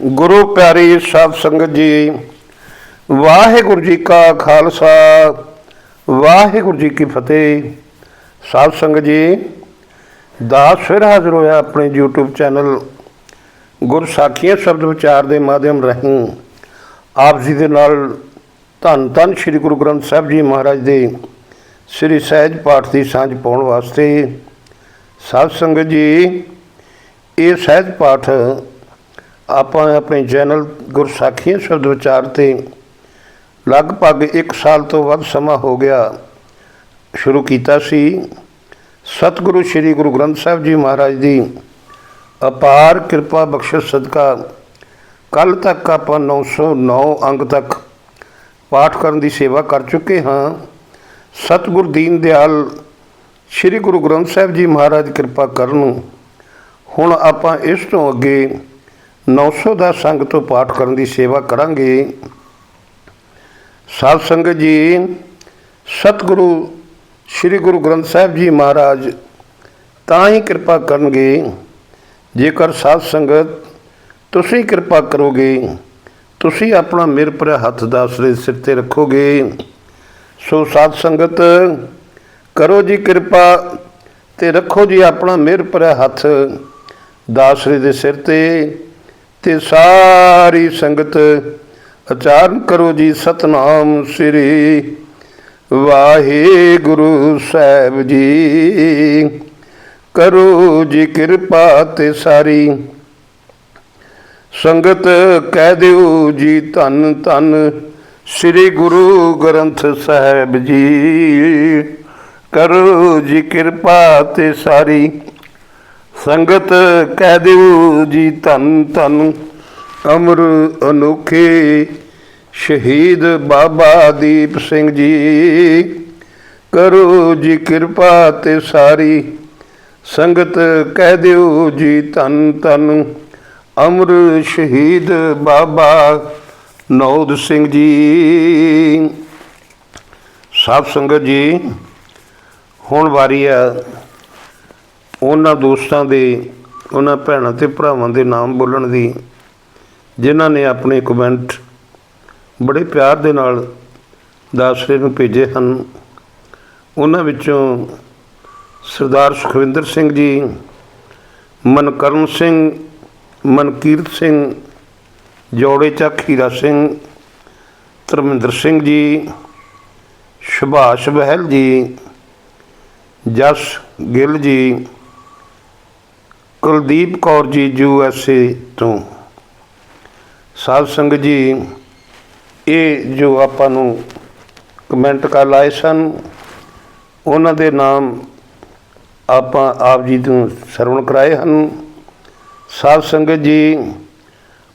ਗੁਰੂ ਪਿਆਰੀ ਸਾਧ ਸੰਗਤ ਜੀ, ਵਾਹਿਗੁਰੂ ਜੀ ਕਾ ਖਾਲਸਾ, ਵਾਹਿਗੁਰੂ ਜੀ ਕੀ ਫਤਿਹ। ਸਾਧ ਸੰਗਤ ਜੀ, ਦਾਸ ਫਿਰ ਹਾਜ਼ਰ ਹੋਇਆ ਆਪਣੇ YouTube ਚੈਨਲ ਗੁਰ ਸਾਖੀਆਂ ਸ਼ਬਦ ਵਿਚਾਰ ਦੇ ਮਾਧਿਅਮ ਰਾਹੀਂ। ਆਪ ਜੀ ਦੇ ਨਾਲ ਧੰਨ ਧੰਨ ਸ੍ਰੀ ਗੁਰੂ ਗ੍ਰੰਥ ਸਾਹਿਬ ਜੀ ਮਹਾਰਾਜ ਦੇ ਸ੍ਰੀ ਸਹਿਜ ਪਾਠ ਦੀ ਸਾਂਝ ਪਾਉਣ ਵਾਸਤੇ। ਸਾਧ ਸੰਗਤ ਜੀ, ਇਹ ਸਹਿਜ ਪਾਠ ਆਪਾਂ ਆਪਣੇ ਚੈਨਲ ਗੁਰਸਾਖੀਆਂ ਸ਼ਬਦ ਵਿਚਾਰ ਤੇ ਲਗਭਗ 1 ਸਾਲ ਤੋਂ ਵੱਧ ਸਮਾਂ ਹੋ ਗਿਆ ਸ਼ੁਰੂ ਕੀਤਾ ਸੀ। ਸਤਿਗੁਰੂ ਸ੍ਰੀ ਗੁਰੂ ਗ੍ਰੰਥ ਸਾਹਿਬ ਜੀ ਮਹਾਰਾਜ ਦੀ ਅਪਾਰ ਕਿਰਪਾ ਬਖਸ਼ਿਸ਼ ਸਦਕਾ ਕੱਲ ਤੱਕ ਆਪਾਂ 909 ਅੰਗ ਤੱਕ ਪਾਠ ਕਰਨ ਦੀ ਸੇਵਾ ਕਰ ਚੁੱਕੇ ਹਾਂ। ਸਤਿਗੁਰ ਦੀਨ ਦਿਆਲ ਸ੍ਰੀ ਗੁਰੂ ਗ੍ਰੰਥ ਸਾਹਿਬ ਜੀ ਮਹਾਰਾਜ ਕਿਰਪਾ ਕਰਨ ਹੁਣ ਆਪਾਂ ਇਸ ਤੋਂ ਅੱਗੇ 900 ਦਾ ਸੰਗ ਤੋਂ ਪਾਠ ਕਰਨ ਦੀ ਸੇਵਾ ਕਰਾਂਗੇ। ਸਾਧ ਸੰਗਤ ਜੀ, ਸਤਿਗੁਰੂ, ਸ੍ਰੀ ਗੁਰੂ ਗ੍ਰੰਥ ਸਾਹਿਬ ਜੀ ਮਹਾਰਾਜ, ਤਾਂ ਹੀ ਕਿਰਪਾ ਕਰਨਗੇ। ਜੇਕਰ ਸਾਧ ਸੰਗਤ ਤੁਸੀਂ ਕਿਰਪਾ ਕਰੋਗੇ, ਤੁਸੀਂ ਆਪਣਾ ਮਿਹਰ ਭਰਿਆ ਹੱਥ ਦਾ ਆਸਰੇ ਸਿਰ ਤੇ ਰੱਖੋਗੇ। ਸੋ ਸਾਧ ਸੰਗਤ, ਕਰੋ ਜੀ ਕਿਰਪਾ ਤੇ ਰੱਖੋ ਜੀ ਆਪਣਾ ਮਿਹਰ ਭਰਿਆ ਹੱਥ ਦਾਸਰੇ ਦੇ ਸਿਰ ਤੇ। ਤੇ ਸਾਰੀ ਸੰਗਤ ਉਚਾਰਨ ਕਰੋ ਜੀ ਸਤਨਾਮ ਸ੍ਰੀ ਵਾਹਿਗੁਰੂ ਸਾਹਿਬ ਜੀ। ਕਰੋ ਜੀ ਕਿਰਪਾ ਤੇ ਸਾਰੀ। ਸੰਗਤ ਕਹਿ ਦਿਓ ਜੀ ਧੰਨ ਧੰਨ ਸ੍ਰੀ ਗੁਰੂ ਗ੍ਰੰਥ ਸਾਹਿਬ ਜੀ। ਕਰੋ ਜੀ ਕਿਰਪਾ ਤੇ ਸਾਰੀ। ਸੰਗਤ ਕਹਿ ਦਿਓ ਜੀ ਧੰਨ ਧੰਨ, ਅਮਰ ਅਨੋਖੇ ਸ਼ਹੀਦ ਬਾਬਾ ਦੀਪ ਸਿੰਘ ਜੀ। ਕਰੋ ਜੀ ਕਿਰਪਾ ਤੇ ਸਾਰੀ, ਸੰਗਤ ਕਹਿ ਦਿਓ ਜੀ ਧੰਨ ਧੰਨ, ਅਮਰ ਸ਼ਹੀਦ ਬਾਬਾ ਨੌਦ ਸਿੰਘ ਜੀ। ਸਾਧ ਸੰਗਤ ਜੀ, ਹੁਣ ਵਾਰੀ ਆ ਉਹਨਾਂ ਦੋਸਤਾਂ ਦੇ, ਉਹਨਾਂ ਭੈਣਾਂ ਤੇ ਭਰਾਵਾਂ ਦੇ ਨਾਮ ਬੋਲਣ ਦੀ, ਜਿਨ੍ਹਾਂ ਨੇ ਆਪਣੇ ਕਮੈਂਟ ਬੜੇ ਪਿਆਰ ਦੇ ਨਾਲ ਦਾਸਰੇ ਨੂੰ ਭੇਜੇ ਹਨ। ਉਹਨਾਂ ਵਿੱਚੋਂ ਸਰਦਾਰ ਸੁਖਵਿੰਦਰ ਸਿੰਘ ਜੀ, ਮਨਕਰਨ ਸਿੰਘ, ਮਨਕੀਰਤ ਸਿੰਘ, ਜੋੜੇ ਚੱਕ ਹੀਰਾ ਸਿੰਘ, ਧਰਮਿੰਦਰ ਸਿੰਘ ਜੀ, ਸੁਭਾਸ਼ ਬਹਿਲ ਜੀ, ਜਸ Gill ji Kuldeep Kaur ji U S A ਤੋਂ। ਸਾਧ ਸੰਗਤ ਜੀ, ਇਹ ਜੋ ਆਪਾਂ ਨੂੰ ਕਮੈਂਟ ਕਰ ਲਾਏ ਸਨ, ਉਹਨਾਂ ਦੇ ਨਾਮ ਆਪਾਂ ਆਪ ਜੀ ਤੋਂ ਸਰਵਣ ਕਰਾਏ ਹਨ। ਸਾਧ ਸੰਗਤ ਜੀ,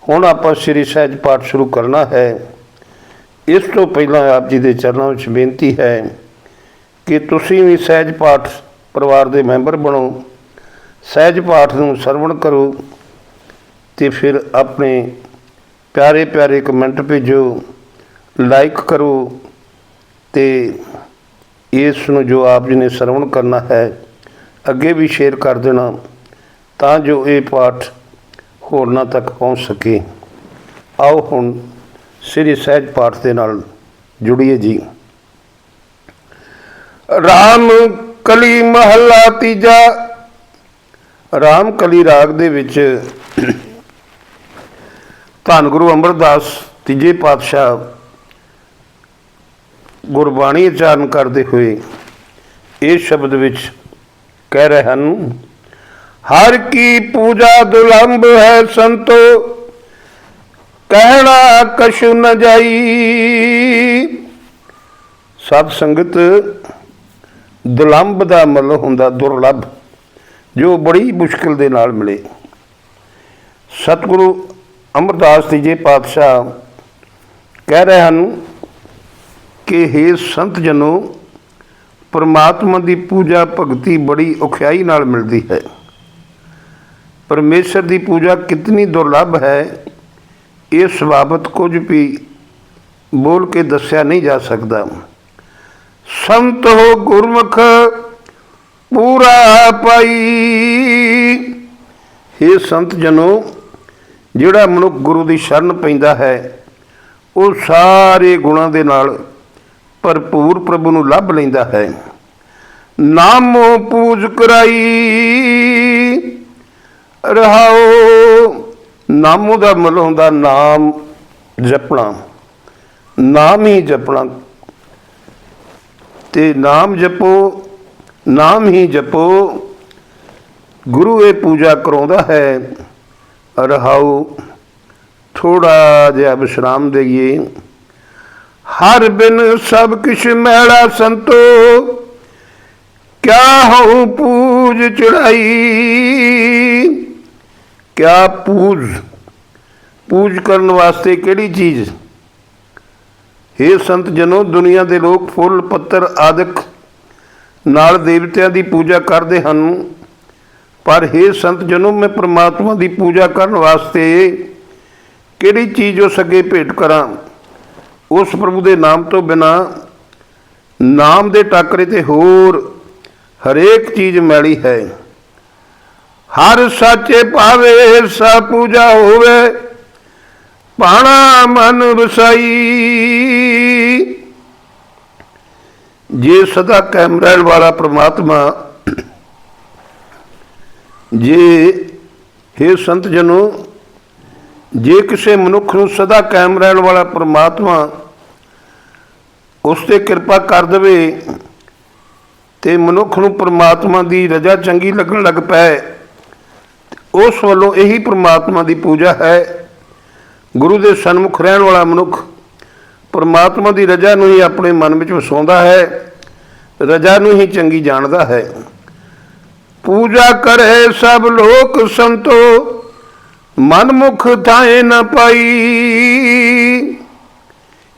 ਹੁਣ ਆਪਾਂ ਸ੍ਰੀ ਸਹਿਜ ਪਾਠ ਸ਼ੁਰੂ ਕਰਨਾ ਹੈ। ਇਸ ਤੋਂ ਪਹਿਲਾਂ ਆਪ ਜੀ ਦੇ ਚਰਨਾਂ ਵਿੱਚ ਬੇਨਤੀ ਹੈ ਕਿ ਤੁਸੀਂ ਵੀ ਸਹਿਜ ਪਾਠ ਪਰਿਵਾਰ ਦੇ ਮੈਂਬਰ ਬਣੋ। ਸਹਿਜ ਪਾਠ ਨੂੰ ਸਰਵਣ ਕਰੋ ਤੇ ਫਿਰ ਆਪਣੇ ਪਿਆਰੇ ਪਿਆਰੇ ਕਮੈਂਟ ਭੇਜੋ ਲਾਈਕ ਕਰੋ ਤੇ ਇਸ ਨੂੰ ਜੋ ਆਪ ਜੀ ਨੇ ਸਰਵਣ ਕਰਨਾ ਹੈ, ਅੱਗੇ ਵੀ ਸ਼ੇਅਰ ਕਰ ਦੇਣਾ ਤਾਂ ਜੋ ਇਹ ਪਾਠ ਹੋਰਨਾਂ ਤੱਕ ਪਹੁੰਚ ਸਕੇ। ਆਓ ਹੁਣ ਸ੍ਰੀ ਸਹਿਜ ਪਾਠ ਦੇ ਨਾਲ ਜੁੜੀਏ ਜੀ। ਰਾਮ ਕਲੀ ਮਹੱਲਾ ਤੀਜਾ ਰਾਮ ਕਲੀ ਰਾਗ ਦੇ ਵਿੱਚ ਧੰਨ ਗੁਰੂ ਅਮਰਦਾਸ ਤੀਜੇ ਪਾਤਸ਼ਾਹ ਗੁਰਬਾਣੀ ਉਚਾਰਨ ਕਰਦੇ ਹੋਏ ਇਹ ਸ਼ਬਦ ਵਿੱਚ ਕਹਿ ਰਹੇ ਹਨ, ਹਰ ਕੀ ਪੂਜਾ ਦੁਲੰਭ ਹੈ ਸੰਤੋ, ਕਹਿਣਾ ਕਛੁ ਨ ਜਾਈ। ਸਤ ਸੰਗਤ ਦੁਲੰਭ ਦਾ ਮਤਲਬ ਹੁੰਦਾ ਦੁਰਲੱਭ। ਜੋ ਬੜੀ ਮੁਸ਼ਕਿਲ ਦੇ ਨਾਲ ਮਿਲੇ। ਸਤਿਗੁਰੂ ਅਮਰਦਾਸ ਜੀ ਪਾਤਸ਼ਾਹ ਕਹਿ ਰਹੇ ਹਨ ਕਿ हे ਸੰਤ ਜਨੋ, ਪਰਮਾਤਮਾ ਦੀ ਪੂਜਾ ਭਗਤੀ ਬੜੀ ਔਖਿਆਈ ਨਾਲ ਮਿਲਦੀ ਹੈ। ਪਰਮੇਸ਼ਰ ਦੀ ਪੂਜਾ ਕਿਤਨੀ ਦੁਰਲੱਭ ਹੈ ਇਸ ਬਾਬਤ ਕੁਝ ਵੀ ਬੋਲ ਕੇ ਦੱਸਿਆ ਨਹੀਂ ਜਾ ਸਕਦਾ। ਸੰਤ ਹੋ ਗੁਰਮੁਖ ਪੂਰਾ ਪਾਈ। हे ਸੰਤ ਜਨੋ, ਜਿਹੜਾ ਮਨੁੱਖ ਗੁਰੂ ਦੀ ਸ਼ਰਨ ਪੈਂਦਾ ਹੈ, ਉਹ ਸਾਰੇ ਗੁਣਾਂ ਦੇ ਨਾਲ ਭਰਪੂਰ ਪ੍ਰਭੂ ਨੂੰ ਲੱਭ ਲੈਂਦਾ ਹੈ। ਨਾਮੋ ਪੂਜ ਕਰਾਈ। ਰਹਾਓ, ਨਾਮੋ ਦਾ ਮਤਲਬ ਹੁੰਦਾ ਨਾਮ ਜਪਣਾ। ਨਾਮ ਹੀ ਜਪਣਾ। ਤੇ ਨਾਮ ਜਪੋ ਨਾਮ ਹੀ ਜਪੋ, ਗੁਰੂ ਇਹ ਪੂਜਾ ਕਰਾਉਂਦਾ ਹੈ। ਰਹਾਉ ਥੋੜਾ ਜਿਹਾ ਵਿਸ਼ਰਾਮ ਦੇਈਏ। ਹਰ ਬਿਨ ਸਭ ਕਿਛ ਮੈਲਾ ਸੰਤੋ, ਕਿਆ ਹਉ ਪੂਜ ਚੜਾਈ? ਕਿਆ ਪੂਜ? ਪੂਜ ਕਰਨ ਵਾਸਤੇ ਕਿਹੜੀ ਚੀਜ਼? हे ਸੰਤ ਜਨੋ, ਦੁਨੀਆ ਦੇ ਲੋਕ ਫੁੱਲ, ਪੱਤਰ, ਆਦਿਕ ਨਾਲ ਦੇਵਤਿਆਂ ਦੀ ਪੂਜਾ ਕਰਦੇ ਹਨ। ਪਰ हे ਸੰਤ ਜਨੋ, ਮੈਂ ਪ੍ਰਮਾਤਮਾ ਦੀ ਪੂਜਾ ਕਰਨ ਵਾਸਤੇ ਕਿਹੜੀ ਚੀਜ਼ ਉਸ ਅੱਗੇ ਭੇਟ ਕਰਾਂ? ਉਸ ਪ੍ਰਭੂ ਦੇ ਨਾਮ ਤੋਂ ਬਿਨਾ ਨਾਮ ਦੇ ਟਾਕਰੇ ਤੇ ਹੋਰ ਹਰੇਕ ਚੀਜ਼ ਮੈਲੀ ਹੈ। ਹਰ ਸਾਚੇ ਪਾਵੇ ਸਾ ਪੂਜਾ ਹੋਵੇ, ਪਾਣਾ ਮਨ ਵਸਾਈ ਜੇ ਸਦਾ ਕਾਇਮ ਰਹਿਣ ਵਾਲਾ ਪ੍ਰਮਾਤਮਾ, ਜੇ हे ਸੰਤ ਜਨੋ, ਜੇ ਕਿਸੇ ਮਨੁੱਖ ਨੂੰ ਸਦਾ ਕਾਇਮ ਰਹਿਣ ਵਾਲਾ ਪ੍ਰਮਾਤਮਾ ਉਸ ਤੇ ਕਿਰਪਾ ਕਰ ਦੇਵੇ ਤੇ ਮਨੁੱਖ ਨੂੰ ਪ੍ਰਮਾਤਮਾ ਦੀ ਰਜ਼ਾ ਚੰਗੀ ਲੱਗਣ ਲੱਗ ਪਏ ਉਸ ਵੱਲੋਂ ਇਹੀ ਪ੍ਰਮਾਤਮਾ ਦੀ ਪੂਜਾ ਹੈ। ਗੁਰੂ ਦੇ ਸਨਮੁਖ ਰਹਿਣ ਵਾਲਾ ਮਨੁੱਖ ਪਰਮਾਤਮਾ ਦੀ ਰਜ਼ਾ ਨੂੰ ਹੀ ਆਪਣੇ ਮਨ ਵਿੱਚ ਵਸਾਉਂਦਾ ਹੈ, ਰਜ਼ਾ ਨੂੰ ਹੀ ਚੰਗੀ ਜਾਣਦਾ ਹੈ। ਪੂਜਾ ਕਰੇ ਸਭ ਲੋਕ ਸੰਤੋ ਮਨ ਮੁਖ ਥਾਏ ਨਾ ਪਾਈ।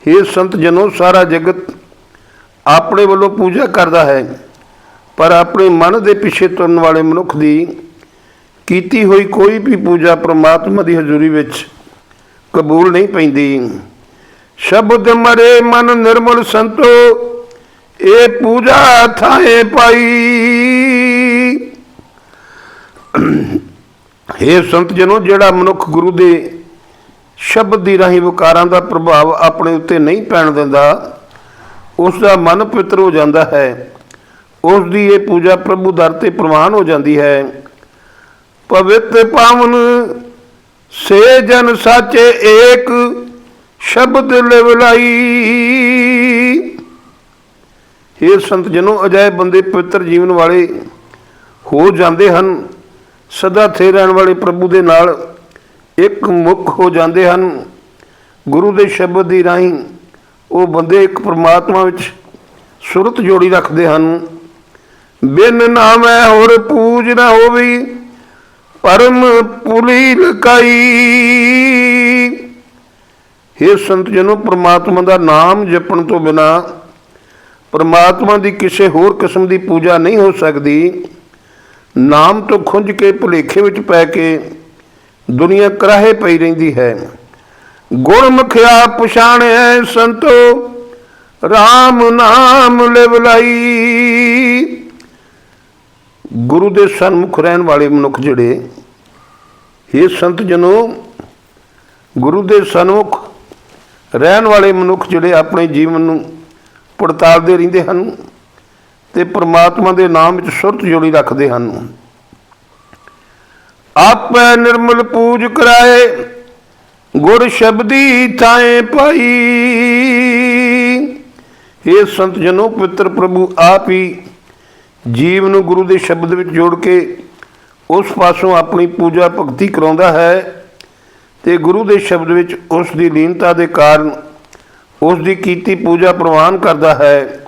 ਇਹ ਸੰਤ ਜਨੋ ਸਾਰਾ ਜਗਤ ਆਪਣੇ ਵੱਲੋਂ ਪੂਜਾ ਕਰਦਾ ਹੈ, ਪਰ ਆਪਣੇ ਮਨ ਦੇ ਪਿੱਛੇ ਤੁਰਨ ਵਾਲੇ ਮਨੁੱਖ ਦੀ ਕੀਤੀ ਹੋਈ ਕੋਈ ਵੀ ਪੂਜਾ ਪ੍ਰਮਾਤਮਾ ਦੀ ਹਜ਼ੂਰੀ ਵਿੱਚ ਕਬੂਲ ਨਹੀਂ ਪੈਂਦੀ। ਸ਼ਬਦ ਮਰੇ ਮਨ ਨਿਰਮਲ ਸੰਤੋ ਇਹ ਪੂਜਾ ਥਾਏ ਪਾਈ। हे ਸੰਤ ਜਨੋ, ਜਿਹੜਾ ਮਨੁੱਖ ਗੁਰੂ ਦੇ ਸ਼ਬਦ ਦੀ ਰਾਹੀਂ ਵਿਕਾਰਾਂ ਦਾ ਪ੍ਰਭਾਵ ਆਪਣੇ ਉੱਤੇ ਨਹੀਂ ਪੈਣ ਦਿੰਦਾ ਉਸ ਦਾ ਮਨ ਪਵਿੱਤਰ ਹੋ ਜਾਂਦਾ ਹੈ। ਉਸ ਦੀ ਇਹ ਪੂਜਾ ਪ੍ਰਭੂ ਦਰ ਤੇ ਪ੍ਰਵਾਨ ਹੋ ਜਾਂਦੀ ਹੈ। ਪਵਿੱਤ ਪਾਵਨ, ਸੇ ਜਨ ਸਾਚੇ ਏਕ ਸ਼ਬਦ ਲਿਵਲਾਈ ਇਹ ਸੰਤ ਜਨੋ, ਅਜਾਇਬ ਬੰਦੇ ਪਵਿੱਤਰ ਜੀਵਨ ਵਾਲੇ, ਹੋ ਜਾਂਦੇ ਹਨ, ਸਦਾ ਥੇ ਰਹਿਣ ਵਾਲੇ ਪ੍ਰਭੂ ਦੇ ਨਾਲ ਇੱਕ ਮੁਖ ਹੋ ਜਾਂਦੇ ਹਨ। ਗੁਰੂ ਦੇ ਸ਼ਬਦ ਦੀ ਰਾਹੀਂ ਉਹ ਬੰਦੇ ਇੱਕ ਪਰਮਾਤਮਾ ਵਿੱਚ ਸੁਰਤ ਜੋੜੀ ਰੱਖਦੇ ਹਨ। ਬਿਨ ਨਾਮੈ ਹੋਰ ਪੂਜ ਨਾ ਹੋਵੇ, ਪਰਮ ਪੁਲੀ ਲਕਾਈ हे ਸੰਤ ਜਨੋ, ਪ੍ਰਮਾਤਮਾ ਦਾ ਨਾਮ ਜਪਣ ਤੋਂ ਬਿਨਾ ਪ੍ਰਮਾਤਮਾ ਦੀ ਕਿਸੇ ਹੋਰ ਕਿਸਮ ਦੀ ਪੂਜਾ ਨਹੀਂ ਹੋ ਸਕਦੀ। ਨਾਮ ਤੋਂ ਖੁੰਝ ਕੇ ਭੁਲੇਖੇ ਵਿੱਚ ਪੈ ਕੇ ਦੁਨੀਆ ਕਰਾਹੇ ਪਈ ਰਹਿੰਦੀ ਹੈ। ਗੁਣ ਮੁਖਿਆ ਪਛਾਣਿਆ ਸੰਤੋ RAM ਨਾਮ ਲਿਵਲਾਈ ਗੁਰੂ ਦੇ ਸਨਮੁਖ ਰਹਿਣ ਵਾਲੇ ਮਨੁੱਖ ਜਿਹੜੇ ਇਹ ਸੰਤ ਜਨੋ, ਗੁਰੂ ਦੇ ਸਨਮੁਖ ਰਹਿਣ ਵਾਲੇ ਮਨੁੱਖ ਜਿਹੜੇ ਆਪਣੇ ਜੀਵਨ ਨੂੰ ਪੜਤਾਲਦੇ ਰਹਿੰਦੇ ਹਨ ਤੇ ਪ੍ਰਮਾਤਮਾ ਦੇ ਨਾਮ ਵਿੱਚ ਸੁਰਤ ਜੋੜੀ ਰੱਖਦੇ ਹਨ। ਆਪੇ ਨਿਰਮਲ ਪੂਜ ਕਰਾਏ ਗੁਰ ਸ਼ਬਦੀ ਥਾਏ ਪਾਈ। ਇਹ ਸੰਤ ਜਨੋ, ਪਵਿੱਤਰ ਪ੍ਰਭੂ, ਆਪ ਹੀ ਜੀਵ ਨੂੰ ਗੁਰੂ ਦੇ ਸ਼ਬਦ ਵਿੱਚ ਜੋੜ ਕੇ ਉਸ ਪਾਸੋਂ ਆਪਣੀ ਪੂਜਾ ਭਗਤੀ ਕਰਾਉਂਦਾ ਹੈ। ਤੇ ਗੁਰੂ ਦੇ ਸ਼ਬਦ ਵਿੱਚ ਉਸ ਦੀ ਲੀਨਤਾ ਦੇ ਕਾਰਨ ਉਸ ਦੀ ਕੀਤੀ ਪੂਜਾ ਪ੍ਰਵਾਨ ਕਰਦਾ ਹੈ।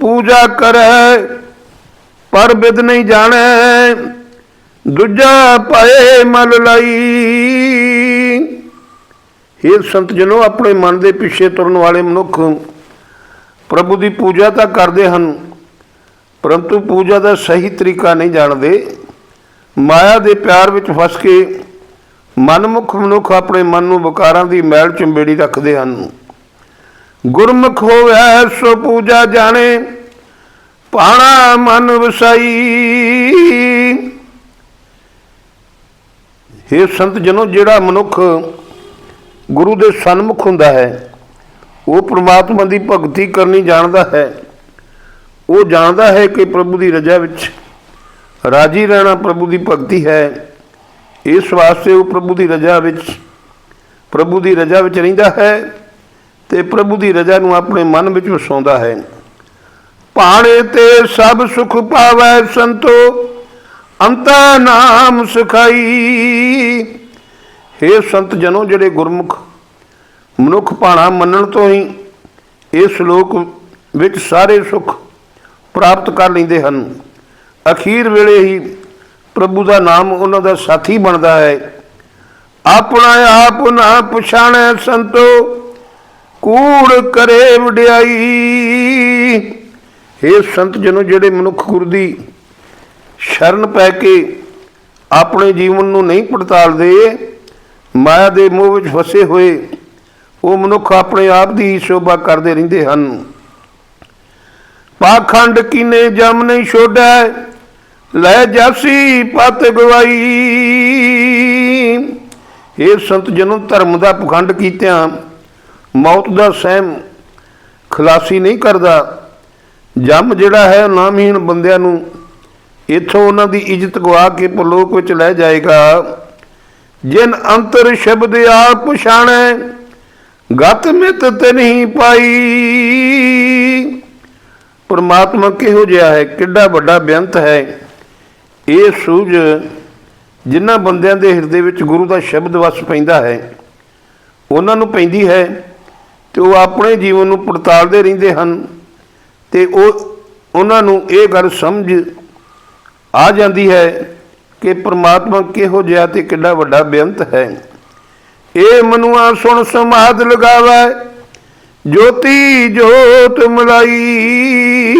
ਪੂਜਾ ਕਰੈ, ਪਰ ਬਿਦ ਨਹੀਂ ਜਾਣੈ, ਦੂਜਾ ਪਾਏ ਮਲ ਲਈ। ਇਹ ਸੰਤ ਜਨੋ ਆਪਣੇ ਮਨ ਦੇ ਪਿੱਛੇ ਤੁਰਨ ਵਾਲੇ ਮਨੁੱਖ ਪ੍ਰਭੂ ਦੀ ਪੂਜਾ ਤਾਂ ਕਰਦੇ ਹਨ, ਪਰੰਤੂ ਪੂਜਾ ਦਾ ਸਹੀ ਤਰੀਕਾ ਨਹੀਂ ਜਾਣਦੇ। ਮਾਇਆ ਦੇ ਪਿਆਰ ਵਿੱਚ ਫਸ ਕੇ ਮਨਮੁਖ ਮਨੁੱਖ ਆਪਣੇ ਮਨ ਨੂੰ ਵਿਕਾਰਾਂ ਦੀ ਮੈਲ ਚੰਬੇੜੀ ਰੱਖਦੇ ਹਨ। ਗੁਰਮੁਖ ਹੋਵੇ ਸੋ ਪੂਜਾ ਜਾਣੇ ਪਾਣਾ ਮਨ ਵਸਾਈ। ਇਹ ਸੰਤ ਜਨੋ, ਜਿਹੜਾ ਮਨੁੱਖ ਗੁਰੂ ਦੇ ਸਨਮੁਖ ਹੁੰਦਾ ਹੈ, ਉਹ ਪ੍ਰਮਾਤਮਾ ਦੀ ਭਗਤੀ ਕਰਨੀ ਜਾਣਦਾ ਹੈ। ਉਹ ਜਾਣਦਾ ਹੈ ਕਿ ਪ੍ਰਭੂ ਦੀ ਰਜ਼ਾ ਵਿੱਚ ਰਾਜੀ ਰਹਿਣਾ ਪ੍ਰਭੂ ਦੀ ਭਗਤੀ ਹੈ। ਇਸ ਵਾਸਤੇ ਉਹ ਪ੍ਰਭੂ ਦੀ ਰਜ਼ਾ ਵਿੱਚ, ਪ੍ਰਭੂ ਦੀ ਰਜ਼ਾ ਵਿੱਚ ਰਹਿੰਦਾ ਹੈ ਤੇ ਪ੍ਰਭੂ ਦੀ ਰਜ਼ਾ ਨੂੰ ਆਪਣੇ ਮਨ ਵਿੱਚ ਵਸਾਉਂਦਾ ਹੈ। ਭਾਣੇ ਤੇ ਸਭ ਸੁਖ ਪਾਵੈ ਸੰਤੋ, ਅੰਤਾ ਨਾਮ ਸੁਖਾਈ। हे ਸੰਤ ਜਨੋ ਜਿਹੜੇ ਗੁਰਮੁਖ, ਮਨੁੱਖ ਭਾਣਾ ਮੰਨਣ ਤੋਂ ਹੀ ਇਹ ਲੋਕ ਵਿੱਚ ਸਾਰੇ ਸੁਖ ਪ੍ਰਾਪਤ ਕਰ ਲੈਂਦੇ ਹਨ। ਅਖੀਰ ਵੇਲੇ ਹੀ ਪ੍ਰਭੂ ਦਾ ਨਾਮ ਉਹਨਾਂ ਦਾ ਸਾਥੀ ਬਣਦਾ ਹੈ। ਆਪਣਾ ਆਪ ਨਾ ਪਛਾਣੈ ਸੰਤੋ, ਕੂੜ ਕਰੇ ਵਡਿਆਈ। ਇਹ ਸੰਤ ਜਨੋ, ਜਿਹੜੇ ਮਨੁੱਖ ਗੁਰੂ ਦੀ ਸ਼ਰਨ ਪੈ ਕੇ ਆਪਣੇ ਜੀਵਨ ਨੂੰ ਨਹੀਂ ਪੜਤਾਲਦੇ, ਮਾਇਆ ਦੇ ਮੋਹ ਵਿੱਚ ਫਸੇ ਹੋਏ, ਉਹ ਮਨੁੱਖ ਆਪਣੇ ਆਪ ਦੀ ਸ਼ੋਭਾ ਕਰਦੇ ਰਹਿੰਦੇ ਹਨ। ਪਾਖੰਡ ਕੀਨੇ ਜਮ ਨਹੀਂ ਛੋੜੈ ਲੈ ਜਾਸੀ ਪਤ ਗਵਾਈ। ਇਹ ਸੰਤ ਜਨੋ, ਧਰਮ ਦਾ ਪਖੰਡ ਕੀਤਿਆਂ, ਮੌਤ ਦਾ ਸਹਿਮ ਖਲਾਸੀ ਨਹੀਂ ਕਰਦਾ। ਜੰਮ ਜਿਹੜਾ ਹੈ ਨਾਮਹੀਣ ਬੰਦਿਆਂ ਨੂੰ, ਇੱਥੋਂ ਉਹਨਾਂ ਦੀ ਇੱਜ਼ਤ ਗਵਾ ਕੇ ਪਰਲੋਕ ਵਿੱਚ ਲੈ ਜਾਏਗਾ। ਜਿਨ ਅੰਤਰ ਸ਼ਬਦ ਆਪ ਪਛਾਣੈ, ਗਤ ਮਿਤ ਤੇ ਨਹੀਂ ਪਾਈ। ਪਰਮਾਤਮਾ ਕਿਹੋ ਜਿਹਾ ਹੈ, ਕਿੱਡਾ ਵੱਡਾ ਬੇਅੰਤ ਹੈ। ਇਹ ਸੂਝ ਜਿਨ੍ਹਾਂ ਬੰਦਿਆਂ ਦੇ ਹਿਰਦੇ ਵਿੱਚ ਗੁਰੂ ਦਾ ਸ਼ਬਦ ਵਸ ਪੈਂਦਾ ਹੈ, ਉਹਨਾਂ ਨੂੰ ਪੈਂਦੀ ਹੈ ਤੇ ਉਹ ਆਪਣੇ ਜੀਵਨ ਨੂੰ ਪੜਤਾਲਦੇ ਰਹਿੰਦੇ ਹਨ ਤੇ ਉਹ, ਉਹਨਾਂ ਨੂੰ ਇਹ ਗੱਲ ਸਮਝ ਆ ਜਾਂਦੀ ਹੈ ਕਿ ਪ੍ਰਮਾਤਮਾ ਕਿਹੋ ਜਿਹਾ ਤੇ ਕਿੰਨਾ ਵੱਡਾ ਬੇਅੰਤ ਹੈ। ਇਹ ਮਨੁਆ ਸੁਣ ਸਮਾਦ ਲਗਾਵੇ, ਜੋਤੀ ਜੋਤ ਮਲਾਈ।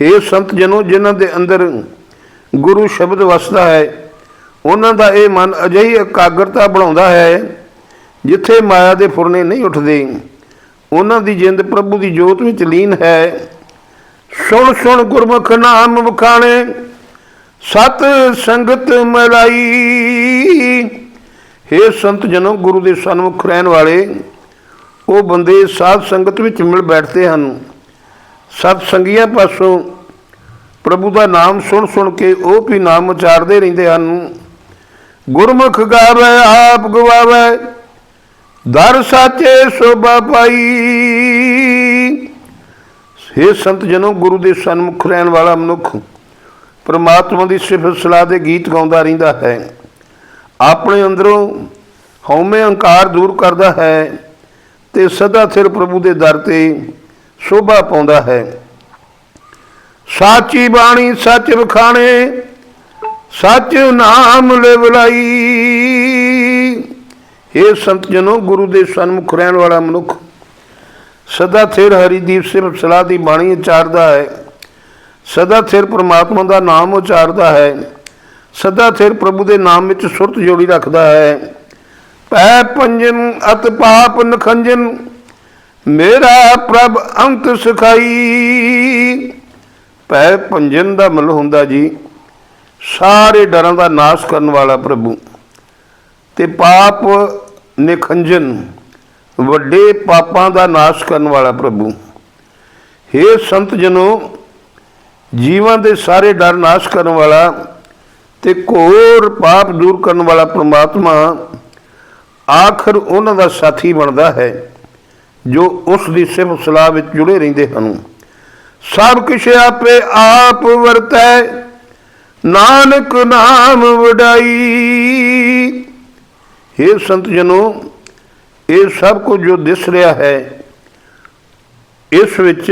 ਇਹ ਸੰਤ ਜਨੋ, ਜਿਨ੍ਹਾਂ ਦੇ ਅੰਦਰ ਗੁਰੂ ਸ਼ਬਦ ਵਸਦਾ ਹੈ। ਉਹਨਾਂ ਦਾ ਇਹ ਮਨ ਅਜਿਹੀ ਇਕਾਗਰਤਾ ਬਣਾਉਂਦਾ ਹੈ ਜਿੱਥੇ ਮਾਇਆ ਦੇ ਫੁਰਨੇ ਨਹੀਂ ਉੱਠਦੇ। ਉਹਨਾਂ ਦੀ ਜਿੰਦ ਪ੍ਰਭੂ ਦੀ ਜੋਤ ਵਿੱਚ ਲੀਨ ਹੈ। ਸੁਣ ਸੁਣ ਗੁਰਮੁਖ ਨਾਮ ਵਖਾਣੇ, ਸਤ ਸੰਗਤ ਮਲਾਈ। हे ਸੰਤ ਜਨੋ, ਗੁਰੂ ਦੇ ਸਨਮੁਖ ਰਹਿਣ ਵਾਲੇ, ਉਹ ਬੰਦੇ ਸਾਧ ਸੰਗਤ ਵਿੱਚ ਮਿਲ ਬੈਠਦੇ ਹਨ। ਸਤ ਸੰਗੀਆਂ ਪਾਸੋਂ ਪ੍ਰਭੂ ਦਾ ਨਾਮ ਸੁਣ ਸੁਣ ਕੇ ਉਹ ਵੀ ਨਾਮ ਉਚਾਰਦੇ ਰਹਿੰਦੇ ਹਨ। ਗੁਰਮੁਖ ਗਾਵੇ, ਆਪ ਗਵਾਵੇ, ਦਰ ਸਾਚੇ ਸੋਭਾ ਪਾਈ। हे ਸੰਤ ਜਨੋ, ਗੁਰੂ ਦੇ ਸਨਮੁਖ ਰਹਿਣ ਵਾਲਾ ਮਨੁੱਖ, ਪਰਮਾਤਮਾ ਦੀ ਸਿਫਤ ਸਲਾਹ ਦੇ ਗੀਤ ਗਾਉਂਦਾ ਰਹਿੰਦਾ ਹੈ। ਆਪਣੇ ਅੰਦਰੋਂ ਹਉਮੈ ਹੰਕਾਰ ਦੂਰ ਕਰਦਾ ਹੈ ਤੇ ਸਦਾ ਸਿਰ ਪ੍ਰਭੂ ਦੇ ਦਰ ਤੇ ਸ਼ੋਭਾ ਪਾਉਂਦਾ ਹੈ। ਸਾਚੀ ਬਾਣੀ ਸੱਚ ਵਿਖਾਣੇ, ਸੱਚ ਨਾਮ ਲਿਵਲਾਈ ਇਹ ਸੰਤ ਜਨੋ, ਗੁਰੂ ਦੇ ਸਨਮੁਖ ਰਹਿਣ ਵਾਲਾ ਮਨੁੱਖ, ਸਦਾ ਥਿਰ ਹਰੀਦੀਪ ਸਿਰਫ ਸਲਾਹ ਦੀ ਬਾਣੀ ਉਚਾਰਦਾ ਹੈ। ਸਦਾ ਥਿਰ ਪ੍ਰਮਾਤਮਾ ਦਾ ਨਾਮ ਉਚਾਰਦਾ ਹੈ। ਸਦਾ ਥਿਰ ਪ੍ਰਭੂ ਦੇ ਨਾਮ ਵਿੱਚ ਸੁਰਤ ਜੋੜੀ ਰੱਖਦਾ ਹੈ। ਪੈ ਪੰਜਨ, ਅਤ ਪਾਪ ਨਖੰਜਨ, ਮੇਰਾ ਪ੍ਰਭ ਅੰਤ ਸਿਖਾਈ। ਭੈ ਪੰਜਨ ਦਾ ਮਤਲਬ ਹੁੰਦਾ ਜੀ, ਸਾਰੇ ਡਰਾਂ ਦਾ ਨਾਸ਼ ਕਰਨ ਵਾਲਾ ਪ੍ਰਭੂ। ਤੇ ਪਾਪ ਨਿਖੰਜਨ, ਵੱਡੇ ਪਾਪਾਂ ਦਾ ਨਾਸ਼ ਕਰਨ ਵਾਲਾ ਪ੍ਰਭੂ। हे ਸੰਤ ਜਨੋ ਜੀਵਨ ਦੇ ਸਾਰੇ ਡਰ ਨਾਸ਼ ਕਰਨ ਵਾਲਾ ਤੇ ਘੋਰ ਪਾਪ ਦੂਰ ਕਰਨ ਵਾਲਾ ਪ੍ਰਮਾਤਮਾ ਆਖਰ ਉਹਨਾਂ ਦਾ ਸਾਥੀ ਬਣਦਾ ਹੈ, ਜੋ ਉਸ ਦੀ ਸਿਫਤ ਸਲਾਹ ਵਿੱਚ ਜੁੜੇ ਰਹਿੰਦੇ ਹਨ। ਸਭ ਕੁਛ ਆਪੇ ਆਪ ਵਰਤੈ। ਨਾਨਕ ਨਾਮ ਵਡਾਈ। हे ਸੰਤ ਜਨੋ, ਇਹ ਸਭ ਕੁਝ ਜੋ ਦਿਸ ਰਿਹਾ ਹੈ, ਇਸ ਵਿੱਚ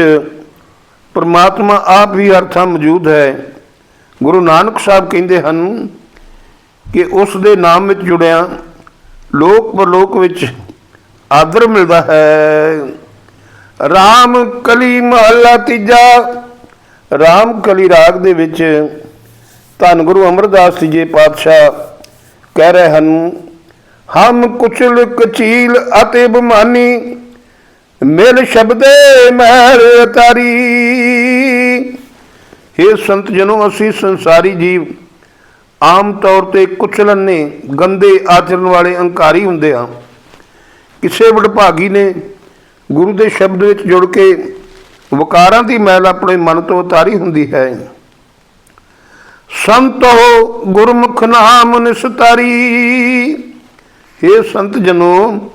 ਪਰਮਾਤਮਾ ਆਪ ਵੀ ਅਰਥਾਂ ਮੌਜੂਦ ਹੈ। ਗੁਰੂ ਨਾਨਕ ਸਾਹਿਬ ਕਹਿੰਦੇ ਹਨ ਕਿ ਉਸ ਦੇ ਨਾਮ ਵਿੱਚ ਜੁੜਿਆ ਲੋਕ ਪਰਲੋਕ ਵਿੱਚ ਆਦਰ ਮਿਲਦਾ ਹੈ। ਰਾਮ ਕਲੀ ਮਹੱਲਾ ਤੀਜਾ। ਰਾਮ ਕਲੀ ਰਾਗ ਦੇ ਵਿੱਚ ਧੰਨ ਗੁਰੂ ਅਮਰਦਾਸ ਜੀ ਪਾਤਸ਼ਾਹ ਕਹਿ ਰਹੇ ਹਨ, ਹਮ ਕੁਚਲ ਕਚੀਲ ਅਤੇ ਬਮਾਨੀ, ਮਿਲ ਸ਼ਬਦੇ ਮਹਿਰ ਤਾਰੀ हे ਸੰਤ ਜਨੋ, ਅਸੀਂ ਸੰਸਾਰੀ ਜੀਵ ਆਮ ਤੌਰ ਤੇ ਕੁਚਲਨੇ ਗੰਦੇ ਆਚਰਣ ਵਾਲੇ ਅਹੰਕਾਰੀ ਹੁੰਦੇ ਆ ਕਿਸੇ ਵਡਭਾਗੀ ਨੇ ਗੁਰੂ ਦੇ ਸ਼ਬਦ ਵਿੱਚ ਜੁੜ ਕੇ ਵਕਾਰਾਂ ਦੀ ਮੈਲ ਆਪਣੇ ਮਨ ਤੋਂ ਉਤਾਰੀ ਹੁੰਦੀ ਹੈ। ਸੰਤ ਸੰਤੋ ਗੁਰਮੁਖ ਨਾਮ ਨਿਸਤਾਰੀ। हे ਸੰਤ ਜਨੋ,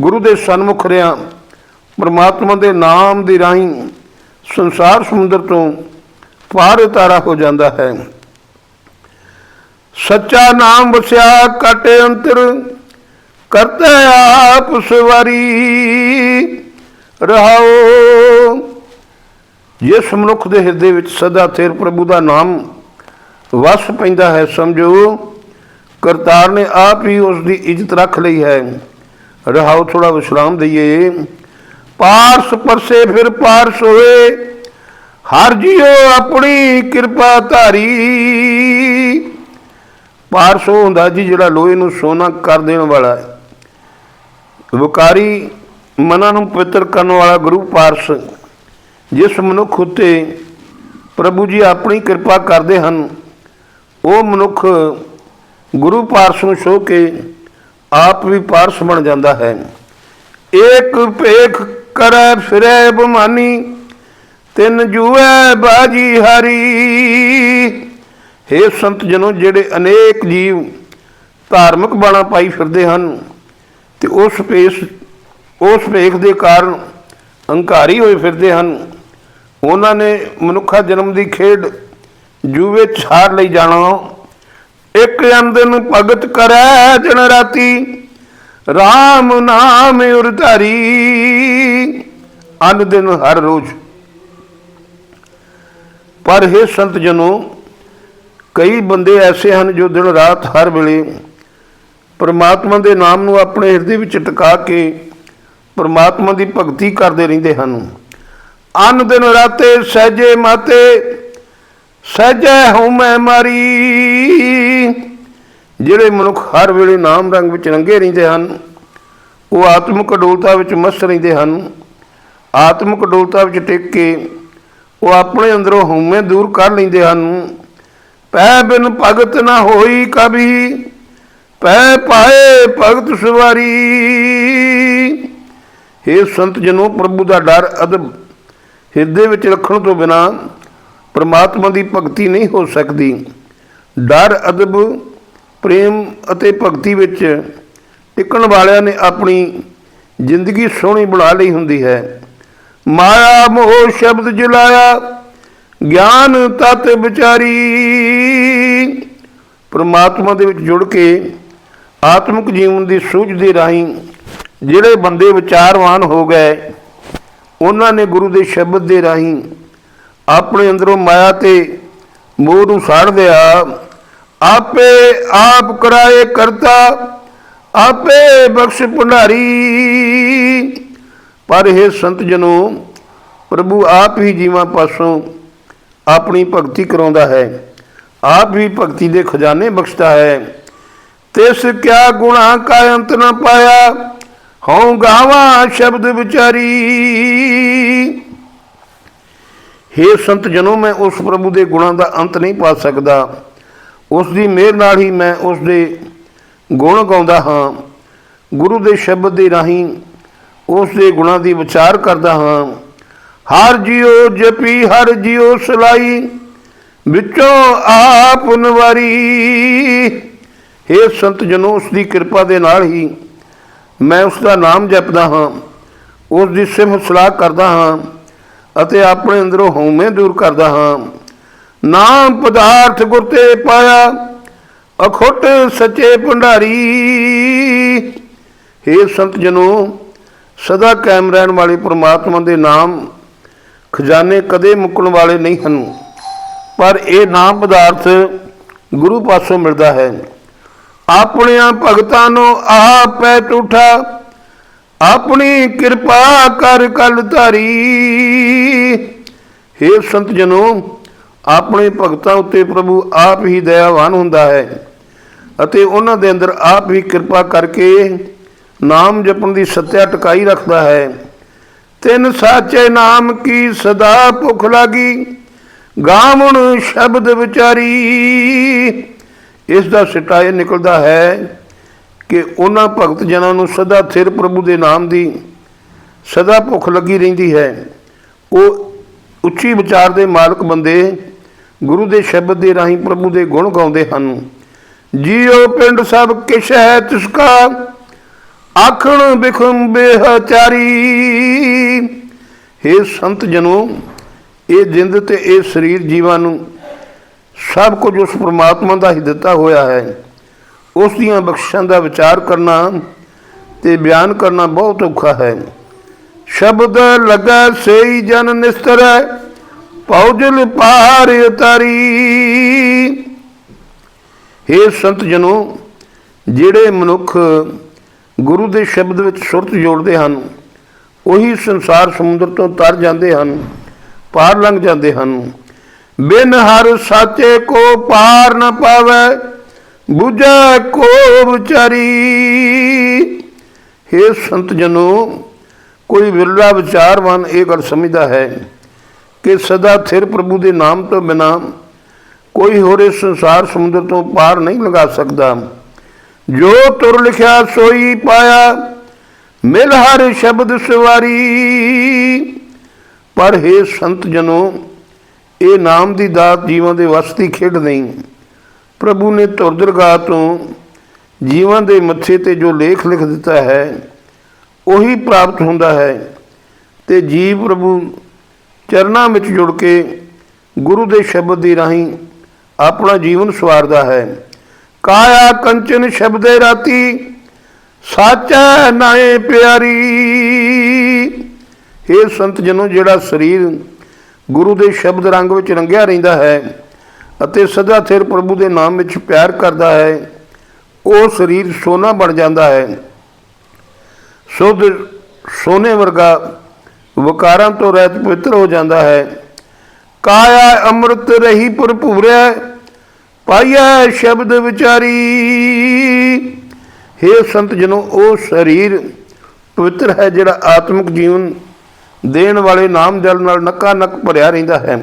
ਗੁਰੂ ਦੇ ਸਨਮੁਖ ਰਿਆਂ, ਪਰਮਾਤਮਾ ਦੇ ਨਾਮ ਦੀ ਰਾਹੀਂ ਸੰਸਾਰ ਸਮੁੰਦਰ ਤੋਂ ਪਾਰ ਉਤਾਰਾ ਹੋ ਜਾਂਦਾ ਹੈ। ਸੱਚਾ ਨਾਮ ਵਸਿਆ ਕਾਟੇ ਅੰਤਰ, ਕਰਤਾ ਆਪ ਸਵਾਰੀ। ਰਹਾਓ। ਜਿਸ ਮਨੁੱਖ ਦੇ ਹਿਰਦੇ ਵਿੱਚ ਸਦਾ ਥਿਰ ਪ੍ਰਭੂ ਦਾ ਨਾਮ ਵਸ ਪੈਂਦਾ ਹੈ, ਸਮਝੋ। ਕਰਤਾਰ ਨੇ ਆਪ ਹੀ ਉਸ ਦੀ ਇੱਜ਼ਤ ਰੱਖ ਲਈ ਹੈ। ਰਹਾਓ ਥੋੜਾ ਵਿਸ਼ਰਾਮ ਦਈਏ। ਪਾਰਸ ਪਰਸੇ ਫਿਰ ਪਾਰਸ ਹੋਏ। ਹਰ ਜੀਓ ਆਪਣੀ ਕਿਰਪਾ ਧਾਰੀ। ਪਾਰਸ ਉਹ ਹੁੰਦਾ ਜੀ ਜਿਹੜਾ ਲੋਹੇ ਨੂੰ ਸੋਨਾ ਕਰ ਦੇਣ ਵਾਲਾ ਹੈ। ਵਿਕਾਰੀ ਮਨਾਂ ਨੂੰ ਪਵਿੱਤਰ ਕਰਨ ਵਾਲਾ ਗੁਰੂ ਪਾਰਸ, ਜਿਸ ਮਨੁੱਖ ਉਤੇ ਪ੍ਰਭੂ ਜੀ ਆਪਣੀ ਕਿਰਪਾ ਕਰਦੇ ਹਨ, ਉਹ ਮਨੁੱਖ ਗੁਰੂ ਪਾਰਸ ਨੂੰ ਛੋ ਕੇ ਆਪ ਵੀ ਪਾਰਸ ਬਣ ਜਾਂਦਾ ਹੈ। ਏਕ ਭੇਖ ਕਰੈ ਫਿਰੈ ਬਮਾਨੀ, ਤਿੰਨ ਜੂਐ ਬਾਜੀ ਹਰੀ। हे ਸੰਤ ਜਨੋ, ਜਿਹੜੇ ਅਨੇਕ ਜੀਵ ਧਾਰਮਿਕ ਬਾਣਾ ਪਾਈ ਫਿਰਦੇ ਹਨ, ਤੇ ਉਸ ਪੇਸ ਉਸ ਭੇਖ ਦੇ ਕਾਰਨ ਹੰਕਾਰੀ ਹੋਏ ਫਿਰਦੇ ਹਨ। ਉਹਨਾਂ ਨੇ ਮਨੁੱਖਾ ਜਨਮ ਦੀ ਖੇਡ ਜੂਵੇ ਛਾੜ ਲਈ ਜਾਣਾ। ਇੱਕ ਅੰਦਨ ਭਗਤ ਕਰੈ ਦਿਨ ਰਾਤੀ RAM ਨਾਮ ਉਰਧਾਰੀ। ਅਨ ਦਿਨ ਹਰ ਰੋਜ਼। ਪਰ ਇਹ ਸੰਤ ਜਨੋ, ਕਈ ਬੰਦੇ ਐਸੇ ਹਨ ਜੋ ਦਿਨ ਰਾਤ ਹਰ ਵੇਲੇ ਪਰਮਾਤਮਾ ਦੇ ਨਾਮ ਨੂੰ ਆਪਣੇ ਹਿਰਦੇ ਵਿੱਚ ਟਿਕਾ ਕੇ ਪਰਮਾਤਮਾ ਦੀ ਭਗਤੀ ਕਰਦੇ ਰਹਿੰਦੇ ਹਨ। ਅਨ ਦਿਨ ਰਾਤੇ ਸਹਜੇ ਮਾਤੇ, ਸਹਜੈ ਹਉ ਮਾਰੀ। ਜਿਹੜੇ ਮਨੁੱਖ ਹਰ ਵੇਲੇ ਨਾਮ ਰੰਗ ਵਿੱਚ ਰੰਗੇ ਰਹਿੰਦੇ ਹਨ, ਉਹ ਆਤਮਿਕ ਅਡੋਲਤਾ ਵਿੱਚ ਮਸਤ ਰਹਿੰਦੇ ਹਨ। ਆਤਮਿਕ ਅਡੋਲਤਾ ਵਿੱਚ ਟਿਕ ਕੇ ਉਹ ਆਪਣੇ ਅੰਦਰੋਂ ਹਉਮੈ ਦੂਰ ਕਰ ਲੈਂਦੇ ਹਨ। ਪੈ ਬਿਨ ਭਗਤ ਨਾ ਹੋਈ ਕਭੀ, ਪੈ ਪਾਏ ਭਗਤ ਸਵਾਰੀ। हे ਸੰਤ ਜਨੋ, ਪ੍ਰਭੂ ਦਾ ਡਰ ਅਦਬ। ਹਿਰਦੇ ਵਿੱਚ ਰੱਖਣ ਤੋਂ ਬਿਨਾ ਪਰਮਾਤਮਾ ਦੀ ਭਗਤੀ ਨਹੀਂ ਹੋ ਸਕਦੀ। ਡਰ, ਅਦਬ, ਪ੍ਰੇਮ ਅਤੇ ਭਗਤੀ ਵਿੱਚ ਟਿਕਣ ਵਾਲਿਆਂ ਨੇ ਆਪਣੀ ਜ਼ਿੰਦਗੀ ਸੋਹਣੀ ਬਣਾ ਲਈ ਹੁੰਦੀ ਹੈ। ਮਾਇਆ ਮੋਹ ਸ਼ਬਦ ਜੁਲਾਇਆ, ਗਿਆਨ ਤਤ ਵਿਚਾਰੀ। ਪਰਮਾਤਮਾ ਦੇ ਵਿੱਚ ਜੁੜ ਕੇ ਆਤਮਿਕ ਜੀਵਨ ਦੀ ਸੂਝ ਦੇ ਰਾਹੀਂ ਜਿਹੜੇ ਬੰਦੇ ਵਿਚਾਰਵਾਨ ਹੋ ਗਏ, ਉਹਨਾਂ ਨੇ ਗੁਰੂ ਦੇ ਸ਼ਬਦ ਦੇ ਰਾਹੀਂ ਆਪਣੇ ਅੰਦਰੋਂ ਮਾਇਆ ਤੇ ਮੋਹ ਨੂੰ ਸਾੜ ਦਿਆ ਆਪੇ ਆਪ ਕਰਾਏ ਕਰਤਾ, ਆਪੇ ਬਖਸ਼ ਭੰਡਾਰੀ। ਪਰ ਇਹ ਸੰਤ ਜਨੋ ਪ੍ਰਭੂ ਆਪ ਹੀ ਜੀਵਾਂ ਪਾਸੋਂ ਆਪਣੀ ਭਗਤੀ ਕਰਾਉਂਦਾ ਹੈ। ਆਪ ਹੀ ਭਗਤੀ ਦੇ ਖਜ਼ਾਨੇ ਬਖਸ਼ਦਾ ਹੈ। ਤਿਸ ਕਿਆ ਗੁਣਾ ਕਾ ਅੰਤ ਨ ਪਾਇਆ ਹਉ ਗਾਵਾ ਸ਼ਬਦ ਵਿਚਾਰੀ। हे ਸੰਤ ਜਨੋ, ਮੈਂ ਉਸ ਪ੍ਰਭੂ ਦੇ ਗੁਣਾਂ ਦਾ ਅੰਤ ਨਹੀਂ ਪਾ ਸਕਦਾ। ਉਸ ਦੀ ਮਿਹਰ ਨਾਲ ਹੀ ਮੈਂ ਉਸ ਦੇ ਗੁਣ ਗਾਉਂਦਾ ਹਾਂ। ਗੁਰੂ ਦੇ ਸ਼ਬਦ ਦੇ ਰਾਹੀਂ ਉਸ ਦੇ ਗੁਣਾਂ ਦੀ ਵਿਚਾਰ ਕਰਦਾ ਹਾਂ। ਹਰ ਜਿਉ ਜਪੀ, ਹਰ ਜਿਉ ਸਲਾਈ, ਵਿੱਚੋਂ ਆਪ ਨਵਾਰੀ। हे ਸੰਤ ਜਨੋ, ਉਸ ਦੀ ਕਿਰਪਾ ਦੇ ਨਾਲ ਹੀ ਮੈਂ ਉਸ ਦਾ ਨਾਮ ਜਪਦਾ ਹਾਂ ਉਸ ਦੀ ਸਿਫਤ ਸਲਾਹ ਕਰਦਾ ਹਾਂ ਅਤੇ ਆਪਣੇ ਅੰਦਰੋਂ ਹਉਮੈ ਦੂਰ ਕਰਦਾ ਹਾਂ। ਨਾਮ ਪਦਾਰਥ ਗੁਰ ਤੇ ਪਾਇਆ, ਅਖੁੱਟ ਸੱਚੇ ਭੰਡਾਰੀ। हे ਸੰਤ ਜਨੋ ਸਦਾ ਕਾਇਮ ਰਹਿਣ ਵਾਲੇ ਪ੍ਰਮਾਤਮਾ ਦੇ ਨਾਮ ਖਜ਼ਾਨੇ ਕਦੇ ਮੁੱਕਣ ਵਾਲੇ ਨਹੀਂ ਹਨ, ਪਰ ਇਹ ਨਾਮ ਪਦਾਰਥ ਗੁਰੂ ਪਾਸੋਂ ਮਿਲਦਾ ਹੈ। ਆਪਣਿਆਂ ਭਗਤਾਂ ਨੂੰ ਆਪੈ ਟੂਠਾ ਆਪਣੀ ਕਿਰਪਾ ਕਰ ਕਲ ਧਾਰੀ। हे ਸੰਤ ਜਨੋ ਆਪਣੇ ਭਗਤਾਂ ਉੱਤੇ ਪ੍ਰਭੂ ਆਪ ਹੀ ਦਇਆਵਾਨ ਹੁੰਦਾ ਹੈ ਅਤੇ ਉਹਨਾਂ ਦੇ ਅੰਦਰ ਆਪ ਹੀ ਕਿਰਪਾ ਕਰਕੇ ਨਾਮ ਜਪਣ ਦੀ ਸੱਤਿਆ ਟਿਕਾਈ ਰੱਖਦਾ ਹੈ। ਤਿੰਨ ਸਾਚੇ ਨਾਮ ਕੀ ਸਦਾ ਭੁੱਖ ਲਾਗੀ, ਗਾਵਣ ਸ਼ਬਦ ਵਿਚਾਰੀ। ਇਸ ਦਾ ਸਿੱਟਾ ਇਹ ਨਿਕਲਦਾ ਹੈ ਕਿ ਉਹਨਾਂ ਭਗਤ ਜਨਾਂ ਨੂੰ ਸਦਾ ਥਿਰ ਪ੍ਰਭੂ ਦੇ ਨਾਮ ਦੀ ਸਦਾ ਭੁੱਖ ਲੱਗੀ ਰਹਿੰਦੀ ਹੈ। ਉਹ ਉੱਚੀ ਵਿਚਾਰ ਦੇ ਮਾਲਕ ਬੰਦੇ ਗੁਰੂ ਦੇ ਸ਼ਬਦ ਦੇ ਰਾਹੀਂ ਪ੍ਰਭੂ ਦੇ ਗੁਣ ਗਾਉਂਦੇ ਹਨ। ਜੀਉ ਪਿੰਡ ਸਭ ਕਿਛ ਹੈ ਤਿਸਕਾ, ਆਖਣ ਬਿਖਮ ਬੇਹਚਾਰੀ। हे ਸੰਤ ਜਨੋ, ਇਹ ਜਿੰਦ ਤੇ ਇਹ ਸਰੀਰ ਜੀਵਾਂ ਨੂੰ ਸਭ ਕੁਝ ਉਸ ਪ੍ਰਮਾਤਮਾ ਦਾ ਹੀ ਦਿੱਤਾ ਹੋਇਆ ਹੈ। ਉਸ ਦੀਆਂ ਬਖਸ਼ਾਂ ਦਾ ਵਿਚਾਰ ਕਰਨਾ ਤੇ ਬਿਆਨ ਕਰਨਾ ਬਹੁਤ ਔਖਾ ਹੈ। ਸ਼ਬਦ ਲਗਾ ਸਈ ਜਨ ਨਿਸਤਰੈ ਪੌਜਲ ਪਾਰ ਉਤਾਰੀ। हे ਸੰਤ ਜਨੋ, ਜਿਹੜੇ ਮਨੁੱਖ ਗੁਰੂ ਦੇ ਸ਼ਬਦ ਵਿੱਚ ਸੁਰਤ ਜੋੜਦੇ ਹਨ, ਉਹੀ ਸੰਸਾਰ ਸਮੁੰਦਰ ਤੋਂ ਤਰ ਜਾਂਦੇ ਹਨ, ਪਾਰ ਲੰਘ ਜਾਂਦੇ ਹਨ। ਬਿਨ ਹਰ ਸਾਚੇ ਕੋ ਪਾਰ ਨ ਪਾਵੇ, ਬੁਝੈ ਕੋ ਵਿਚਾਰੀ हे ਸੰਤ ਜਨੋ, ਕੋਈ ਵਿਰਲਾ ਵਿਚਾਰਵਾਨ ਇਹ ਗੱਲ ਸਮਝਦਾ ਹੈ ਕਿ ਸਦਾ ਥਿਰ ਪ੍ਰਭੂ ਦੇ ਨਾਮ ਤੋਂ ਬਿਨਾ ਕੋਈ ਹੋਰ ਇਸ ਸੰਸਾਰ ਸਮੁੰਦਰ ਤੋਂ ਪਾਰ ਨਹੀਂ ਲਗਾ ਸਕਦਾ। ਜੋ ਤੁਰ ਲਿਖਿਆ ਸੋਈ ਪਾਇਆ, ਮਿਲ ਹਰ ਸ਼ਬਦ ਸਵਾਰੀ। ਪਰ हे ਸੰਤ ਜਨੋ ਇਹ ਨਾਮ ਦੀ ਦਾਤ ਜੀਵਾਂ ਦੇ ਵਸ ਦੀ ਖੇਡ ਨਹੀਂ। ਪ੍ਰਭੂ ਨੇ ਧੁਰ ਦਰਗਾਹ ਤੋਂ ਜੀਵਾਂ ਦੇ ਮੱਥੇ ਤੇ ਜੋ ਲੇਖ ਲਿਖ ਦਿੱਤਾ ਹੈ, ਉਹੀ ਪ੍ਰਾਪਤ ਹੁੰਦਾ ਹੈ। ਤੇ ਜੀਵ ਪ੍ਰਭੂ ਚਰਨਾਂ ਵਿੱਚ ਜੁੜ ਕੇ ਗੁਰੂ ਦੇ ਸ਼ਬਦ ਦੀ ਰਾਹੀਂ ਆਪਣਾ ਜੀਵਨ ਸਵਾਰਦਾ ਹੈ। ਕਾਇਆ ਕੰਚਨ ਸ਼ਬਦੇ ਰਾਤੀ, ਸਾਚਾ ਨਾਏ ਪਿਆਰੀ। ਇਹ ਸੰਤ ਜਨੋ, ਜਿਹੜਾ ਸਰੀਰ ਗੁਰੂ ਦੇ ਸ਼ਬਦ ਰੰਗ ਵਿੱਚ ਰੰਗਿਆ ਰਹਿੰਦਾ ਹੈ ਅਤੇ ਸਦਾ ਸਿਰ ਪ੍ਰਭੂ ਦੇ ਨਾਮ ਵਿੱਚ ਪਿਆਰ ਕਰਦਾ ਹੈ, ਉਹ ਸਰੀਰ ਸੋਨਾ ਬਣ ਜਾਂਦਾ ਹੈ। ਸੁਧ ਸੋਨੇ ਵਰਗਾ ਵਿਕਾਰਾਂ ਤੋਂ ਰਹਿਤ ਪਵਿੱਤਰ ਹੋ ਜਾਂਦਾ ਹੈ। ਕਾਇਆ ਅੰਮ੍ਰਿਤ ਰਹੀ ਭਰਪੂਰੈ ਪਾਈਐ ਸ਼ਬਦ ਵਿਚਾਰੀ। हे ਸੰਤ ਜਨੋ, ਉਹ ਸਰੀਰ ਪਵਿੱਤਰ ਹੈ ਜਿਹੜਾ ਆਤਮਿਕ ਜੀਵਨ ਦੇਣ ਵਾਲੇ ਨਾਮ ਜਲ ਨਾਲ ਨੱਕਾ ਨੱਕ ਭਰਿਆ ਰਹਿੰਦਾ ਹੈ।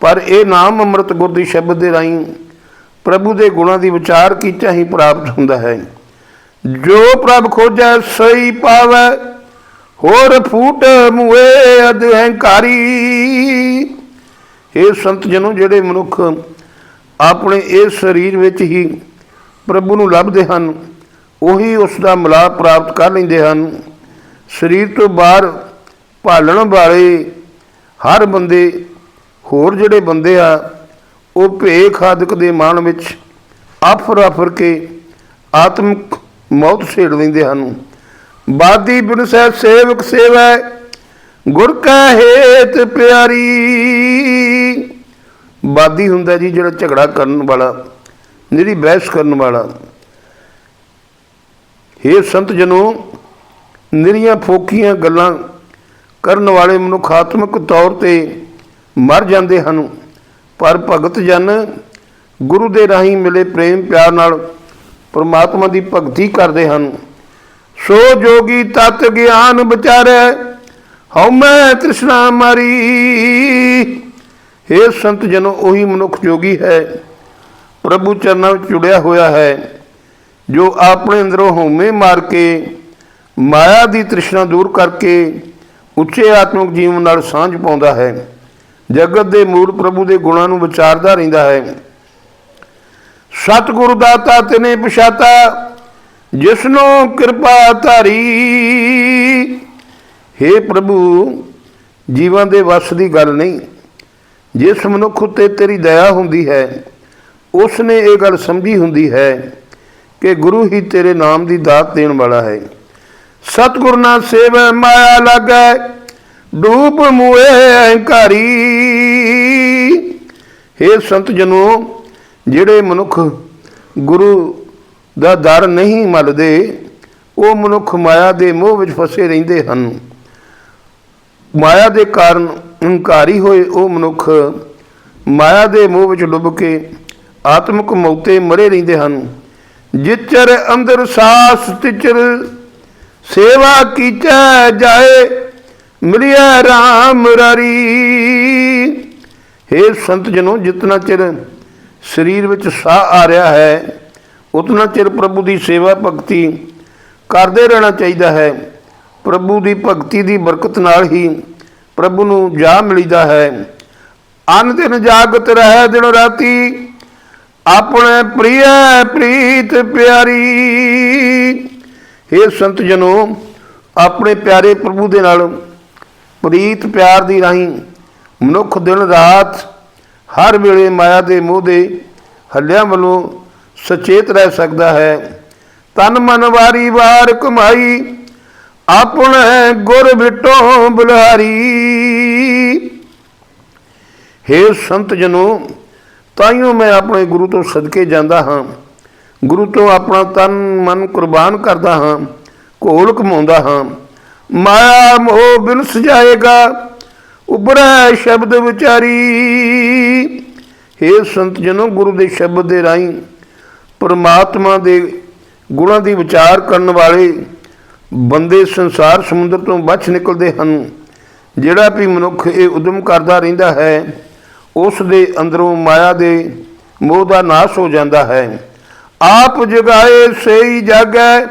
ਪਰ ਇਹ ਨਾਮ ਅੰਮ੍ਰਿਤ ਗੁਰ ਦੀ ਸ਼ਬਦ ਦੇ ਰਾਹੀਂ ਪ੍ਰਭੂ ਦੇ ਗੁਣਾਂ ਦੀ ਵਿਚਾਰ ਕੀਤਾ ਹੀ ਪ੍ਰਾਪਤ ਹੁੰਦਾ ਹੈ। ਜੋ ਪ੍ਰਭ ਖੋਜੈ ਸਈ ਪਾਵੈ, ਹੋਰ ਫੂਟ ਮੂਏ ਅਧਿਹੰਕਾਰੀ ਇਹ ਸੰਤ ਜਨੋ ਜਿਹੜੇ ਮਨੁੱਖ ਆਪਣੇ ਇਸ ਸਰੀਰ ਵਿੱਚ ਹੀ ਪ੍ਰਭੂ ਨੂੰ ਲੱਭਦੇ ਹਨ, ਉਹੀ ਉਸ ਦਾ ਮਿਲਾਪ ਪ੍ਰਾਪਤ ਕਰ ਲੈਂਦੇ ਹਨ। ਸਰੀਰ ਤੋਂ ਬਾਹਰ ਭਾਲਣ ਵਾਲੇ ਹਰ ਬੰਦੇ, ਹੋਰ ਜਿਹੜੇ ਬੰਦੇ ਆ, ਉਹ ਭੇ ਖਾਦਕ ਦੇ ਮਾਣ ਵਿੱਚ ਆਫਰ ਆਫਰ ਕੇ ਆਤਮਿਕ ਮੌਤ ਛੇੜ ਲੈਂਦੇ ਹਨ। ਬਾਦੀ ਬਿਨ ਸਹਿ ਸੇਵਕ ਸੇਵਾ, ਗੁਰ ਕਾ ਹੇਤ ਪਿਆਰੀ। ਬਾਦੀ ਹੁੰਦਾ ਜੀ ਜਿਹੜਾ ਝਗੜਾ ਕਰਨ ਵਾਲਾ ਜਿਹੜੀ ਬਹਿਸ ਕਰਨ ਵਾਲਾ। हे ਸੰਤ ਜਨੋ, ਨਿਰੀਆਂ ਫੋਕੀਆਂ ਗੱਲਾਂ ਕਰਨ ਵਾਲੇ ਮਨੁੱਖ ਆਤਮਿਕ ਤੌਰ ਤੇ ਮਰ ਜਾਂਦੇ ਹਨ। ਪਰ ਭਗਤ ਜਨ ਗੁਰੂ ਦੇ ਰਾਹੀਂ ਮਿਲੇ ਪ੍ਰੇਮ ਪਿਆਰ ਨਾਲ ਪਰਮਾਤਮਾ ਦੀ ਭਗਤੀ ਕਰਦੇ ਹਨ। ਸੋ ਜੋਗੀ ਤਤ ਗਿਆਨ ਵਿਚਾਰੈ, ਹਉ ਤ੍ਰਿਸ਼ਨਾ ਮਾਰੀ। हे ਸੰਤ ਜਨੋ, ਉਹੀ ਮਨੁੱਖ ਜੋਗੀ ਹੈ। ਪ੍ਰਭੂ ਚਰਨਾਂ ਵਿੱਚ ਜੁੜਿਆ ਹੋਇਆ ਹੈ, ਜੋ ਆਪਣੇ ਅੰਦਰੋਂ ਹਉਮੈ ਮਾਰ ਕੇ, ਮਾਇਆ ਦੀ ਤ੍ਰਿਸ਼ਨਾ ਦੂਰ ਕਰਕੇ ਉੱਚੇ ਆਤਮਿਕ ਜੀਵਨ ਨਾਲ ਸਾਂਝ ਪਾਉਂਦਾ ਹੈ। ਜਗਤ ਦੇ ਮੂਲ ਪ੍ਰਭੂ ਦੇ ਗੁਣਾਂ ਨੂੰ ਵਿਚਾਰਦਾ ਰਹਿੰਦਾ ਹੈ। ਸਤਿਗੁਰ ਦਾਤਾ ਤਿਨੇ ਪਛਾਤਾ, ਜਿਸਨੂੰ ਕਿਰਪਾ ਧਾਰੀ। हे ਪ੍ਰਭੂ ਜੀਵਨ ਦੇ ਵਸ ਦੀ ਗੱਲ ਨਹੀਂ। ਜਿਸ ਮਨੁੱਖ ਉਤੇ ਤੇਰੀ ਦਇਆ ਹੁੰਦੀ ਹੈ ਉਸ ਨੇ ਇਹ ਗੱਲ ਸਮਝੀ ਹੁੰਦੀ ਹੈ ਕਿ ਗੁਰੂ ਹੀ ਤੇਰੇ ਨਾਮ ਦੀ ਦਾਤ ਦੇਣ ਵਾਲਾ ਹੈ। ਸਤਿਗੁਰ ਨਾਲ ਸੇਵੈ ਮਾਇਆ ਲਾਗੈ, ਡੂਬ ਮੂਏ ਹੰਕਾਰੀ हे ਸੰਤ ਜਨੋ ਜਿਹੜੇ ਮਨੁੱਖ ਗੁਰੂ ਦਾ ਦਰ ਨਹੀਂ ਮਲਦੇ, ਉਹ ਮਨੁੱਖ ਮਾਇਆ ਦੇ ਮੋਹ ਵਿੱਚ ਫਸੇ ਰਹਿੰਦੇ ਹਨ। ਮਾਇਆ ਦੇ ਕਾਰਨ ਹੰਕਾਰੀ ਹੋਏ ਉਹ ਮਨੁੱਖ ਮਾਇਆ ਦੇ ਮੋਹ ਵਿੱਚ ਡੁੱਬ ਕੇ ਆਤਮਿਕ ਮੌਤੇ ਮਰੇ ਰਹਿੰਦੇ ਹਨ। ਜਿਚਰ ਅੰਦਰ ਸਾਸ ਤਿਚਰ ਸੇਵਾ ਕੀਚੈ ਜਾਏ ਮਿਲਿਆ RAM ਰਾਰੀ। हे ਸੰਤ ਜਨੋ, ਜਿਤਨਾ ਚਿਰ ਸਰੀਰ ਵਿੱਚ ਸਾਹ ਆ ਰਿਹਾ ਹੈ, ਉਤਨਾ ਚਿਰ ਪ੍ਰਭੂ ਦੀ ਸੇਵਾ ਭਗਤੀ ਕਰਦੇ ਰਹਿਣਾ ਚਾਹੀਦਾ ਹੈ। ਪ੍ਰਭੂ ਦੀ ਭਗਤੀ ਦੀ ਬਰਕਤ ਨਾਲ ਹੀ ਪ੍ਰਭੂ ਨੂੰ ਜਾ ਮਿਲੀਦਾ ਹੈ। ਅਨ ਦਿਨ ਜਾਗਤ ਰਹਿ ਦਿਨ ਰਾਤੀ, ਆਪਣੇ ਪ੍ਰਿਯ ਪ੍ਰੀਤ ਪਿਆਰੀ। हे ਸੰਤ ਜਨੋ, ਆਪਣੇ ਪਿਆਰੇ ਪ੍ਰਭੂ ਦੇ ਨਾਲ, ਪ੍ਰੀਤ ਪਿਆਰ ਦੀ ਰਾਹੀਂ ਮਨੁੱਖ ਦਿਨ ਰਾਤ ਹਰ ਵੇਲੇ ਮਾਇਆ ਦੇ ਮੋਹ ਦੇ ਹੱਲਿਆਂ ਵੱਲੋਂ ਸਚੇਤ ਰਹਿ ਸਕਦਾ ਹੈ। ਤਨ ਮਨ ਵਾਰੀ ਵਾਰ ਕਮਾਈ ਆਪਣੇ ਗੁਰ ਬਿਟੋ ਬੁਲਾਰੀ। ਹੇ ਸੰਤ ਜਨੋ, ਤਾਈਓ ਮੈਂ ਆਪਣੇ ਗੁਰੂ ਤੋਂ ਸਦਕੇ ਜਾਂਦਾ ਹਾਂ। ਗੁਰੂ ਤੋਂ ਆਪਣਾ ਤਨ ਮਨ ਕੁਰਬਾਨ ਕਰਦਾ ਹਾਂ, ਘੋਲ ਕਮਾਉਂਦਾ ਹਾਂ। ਮਾਇਆ ਮੋਹ ਬਿਨ ਸਜਾਏਗਾ ਉਬਰੈ ਸ਼ਬਦ ਵਿਚਾਰੀ। ਹੇ ਸੰਤ ਜਨੋ, ਗੁਰੂ ਦੇ ਸ਼ਬਦ ਦੇ ਰਾਹੀਂ ਪਰਮਾਤਮਾ ਦੇ ਗੁਣਾਂ ਦੀ ਵਿਚਾਰ ਕਰਨ ਵਾਲੇ ਬੰਦੇ ਸੰਸਾਰ ਸਮੁੰਦਰ ਤੋਂ ਬਚ ਨਿਕਲਦੇ ਹਨ। ਜਿਹੜਾ ਵੀ ਮਨੁੱਖ ਇਹ ਉਦਮ ਕਰਦਾ ਰਹਿੰਦਾ ਹੈ, ਉਸ ਦੇ ਅੰਦਰੋਂ ਮਾਇਆ ਦੇ ਮੋਹ ਦਾ ਨਾਸ਼ ਹੋ ਜਾਂਦਾ ਹੈ। ਆਪ ਜਗਾਏ ਸਈ ਜਾਗੈ,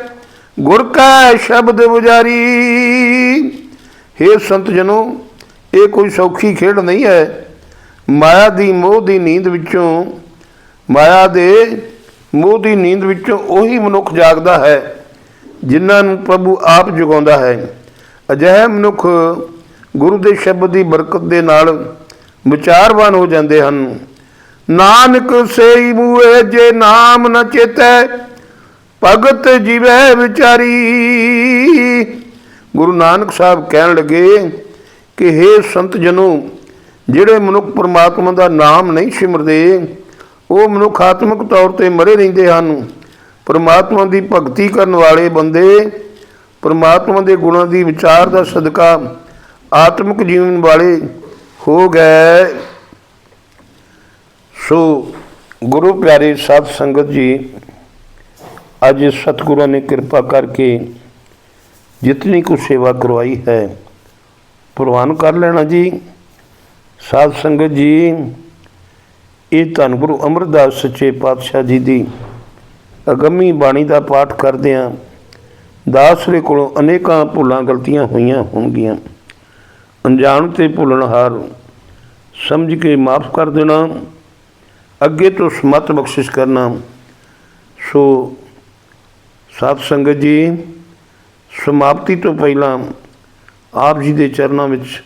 ਗੁਰ ਕੈ ਸ਼ਬਦ ਬੁਜਾਰੀ हे ਸੰਤ ਜਨੋ, ਇਹ ਕੋਈ ਸੌਖੀ ਖੇਡ ਨਹੀਂ ਹੈ। ਮਾਇਆ ਦੀ ਮੋਹ ਦੀ ਨੀਂਦ ਵਿੱਚੋਂ, ਮਾਇਆ ਦੇ ਮੋਹ ਦੀ ਨੀਂਦ ਵਿੱਚੋਂ ਉਹੀ ਮਨੁੱਖ ਜਾਗਦਾ ਹੈ, ਜਿਨ੍ਹਾਂ ਨੂੰ ਪ੍ਰਭੂ ਆਪ ਜਗਾਉਂਦਾ ਹੈ। ਅਜਿਹੇ ਮਨੁੱਖ ਗੁਰੂ ਦੇ ਸ਼ਬਦ ਦੀ ਬਰਕਤ ਦੇ ਨਾਲ ਵਿਚਾਰਵਾਨ ਹੋ ਜਾਂਦੇ ਹਨ। ਨਾਨਕ ਸੇਈ ਮੂਏ ਜੇ ਨਾਮ ਨ ਚੇਤੈ, ਭਗਤ ਜੀਵੈ ਵਿਚਾਰੀ। ਗੁਰੂ ਨਾਨਕ ਸਾਹਿਬ ਕਹਿਣ ਲੱਗੇ ਕਿ हे ਸੰਤ ਜਨੋ, ਜਿਹੜੇ ਮਨੁੱਖ ਪਰਮਾਤਮਾ ਦਾ ਨਾਮ ਨਹੀਂ ਸਿਮਰਦੇ, ਉਹ ਮਨੁੱਖ ਆਤਮਿਕ ਤੌਰ ਤੇ ਮਰੇ ਰਹਿੰਦੇ ਹਨ। ਪਰਮਾਤਮਾ ਦੀ ਭਗਤੀ ਕਰਨ ਵਾਲੇ ਬੰਦੇ, ਪਰਮਾਤਮਾ ਦੇ ਗੁਣਾਂ ਦੀ ਵਿਚਾਰ ਦਾ ਸਦਕਾ ਆਤਮਿਕ ਜੀਵਨ ਵਾਲੇ ਹੋ ਗਏ। ਸੋ ਗੁਰੂ ਪਿਆਰੇ ਸਾਧ ਸੰਗਤ ਜੀ, ਅੱਜ ਸਤਿਗੁਰਾਂ ਨੇ ਕਿਰਪਾ ਕਰਕੇ ਜਿਤਨੀ ਕੁ ਸੇਵਾ ਕਰਵਾਈ ਹੈ, ਪ੍ਰਵਾਨ ਕਰ ਲੈਣਾ ਜੀ। ਸਾਧ ਸੰਗਤ ਜੀ, ਇਹ ਧੰਨ ਗੁਰੂ ਅਮਰਦਾਸ ਸੱਚੇ ਪਾਤਸ਼ਾਹ ਜੀ ਦੀ ਅਗੰਮੀ ਬਾਣੀ ਦਾ ਪਾਠ ਕਰਦੇ ਦਾਸ ਦੇ ਕੋਲੋਂ ਅਨੇਕਾਂ ਭੁੱਲਾਂ ਗਲਤੀਆਂ ਹੋਈਆਂ ਹੋਣਗੀਆਂ। ਅਣਜਾਣ ਤੇ ਭੁੱਲਣਹਾਰ ਸਮਝ ਕੇ ਮਾਫ ਕਰ ਦੇਣਾ। ਅੱਗੇ ਤੋਂ ਸਮਤ ਬਖਸ਼ਿਸ਼ ਕਰਨਾ। ਸੋ ਸਾਧ ਸੰਗਤ ਜੀ, ਸਮਾਪਤੀ ਤੋਂ ਪਹਿਲਾਂ ਆਪ ਜੀ ਦੇ ਚਰਨਾਂ ਵਿੱਚ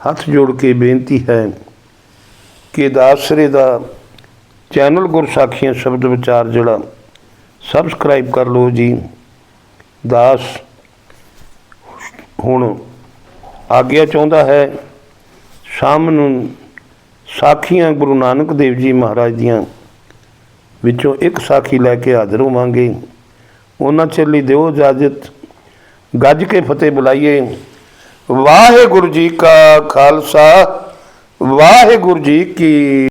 ਹੱਥ ਜੋੜ ਕੇ ਬੇਨਤੀ ਹੈ ਕਿ ਦਾਸਰੇ ਦਾ ਚੈਨਲ ਗੁਰਸਾਖੀਆਂ ਸ਼ਬਦ ਵਿਚਾਰ ਜਿਹੜਾ ਸਬਸਕ੍ਰਾਈਬ ਕਰ ਲਓ ਜੀ। ਦਾਸ ਹੁਣ ਆਗਿਆ ਚਾਹੁੰਦਾ ਹੈ, ਸ਼ਾਮ ਨੂੰ ਸਾਖੀਆਂ ਗੁਰੂ ਨਾਨਕ ਦੇਵ ਜੀ ਮਹਾਰਾਜ ਦੀਆਂ ਵਿੱਚੋਂ ਇੱਕ ਸਾਖੀ ਲੈ ਕੇ ਹਾਜ਼ਰ ਹੋਵਾਂਗੇ। ਉਹਨਾਂ ਚੱਲੀ ਦਿਓ ਇਜਾਜ਼ਤ। ਗੱਜ ਕੇ ਫਤਿਹ ਬੁਲਾਈਏ। ਵਾਹਿਗੁਰੂ ਜੀ ਕਾ ਖਾਲਸਾ, ਵਾਹਿਗੁਰੂ ਜੀ ਕੀ